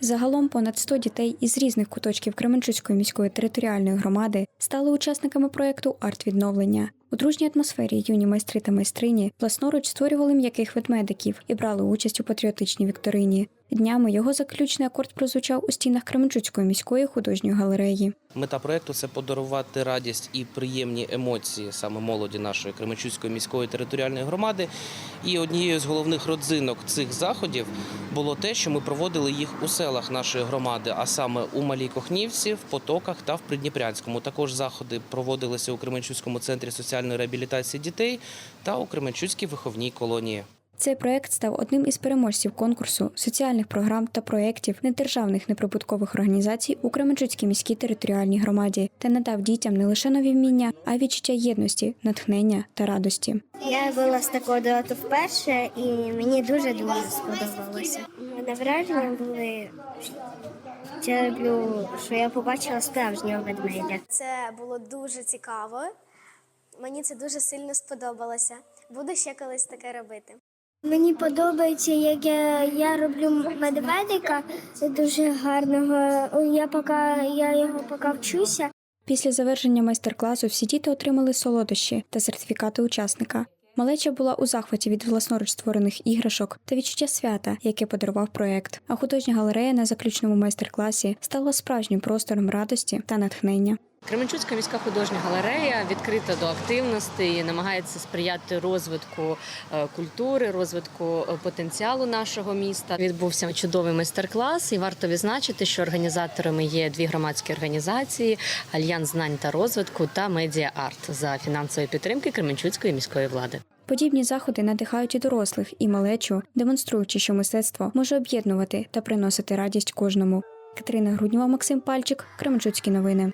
Загалом понад 100 дітей із різних куточків Кременчуцької міської територіальної громади стали учасниками проєкту Арт-відновлення. У дружній атмосфері юні майстри та майстрині власноруч створювали м'яких ведмедиків і брали участь у патріотичній вікторині. Днями його заключний акорд прозвучав у стінах Кременчуцької міської художньої галереї. Мета проекту це подарувати радість і приємні емоції саме молоді нашої Кременчуцької міської територіальної громади. І однією з головних родзинок цих заходів було те, що ми проводили їх у селах нашої громади, а саме у Малій Кохнівці, в Потоках та в Придніпрянському. Також заходи проводилися у Кременчуцькому центрі соціальної реабілітації дітей та у Кременчуцькій виховній колонії. Цей проект став одним із переможців конкурсу соціальних програм та проєктів недержавних неприбуткових організацій у Кременчуцькій міській територіальній громаді та надав дітям не лише нові вміння, а й відчуття єдності, натхнення та радості. Я була з такого доту вперше, і мені дуже дуже сподобалося. Мене враження були. Я люблю, що я побачила справжнього ведмедя. Це було дуже цікаво. Мені це дуже сильно сподобалося. Буду ще колись таке робити. Мені подобається, як я, я роблю медведика. Це дуже гарного. Я поки я його поки вчуся. Після завершення майстер-класу всі діти отримали солодощі та сертифікати учасника. Малеча була у захваті від власноруч створених іграшок та відчуття свята, яке подарував проект. А художня галерея на заключному майстер-класі стала справжнім простором радості та натхнення. Кременчуцька міська художня галерея відкрита до активності і намагається сприяти розвитку е, культури, розвитку е, потенціалу нашого міста. Відбувся чудовий майстер-клас, і варто відзначити, що організаторами є дві громадські організації: Альянс знань та розвитку та Медіа Арт за фінансової підтримки Кременчуцької міської влади. Подібні заходи надихають і дорослих, і малечу, демонструючи, що мистецтво може об'єднувати та приносити радість кожному. Катерина Груднєва, Максим Пальчик, Кременчуцькі новини.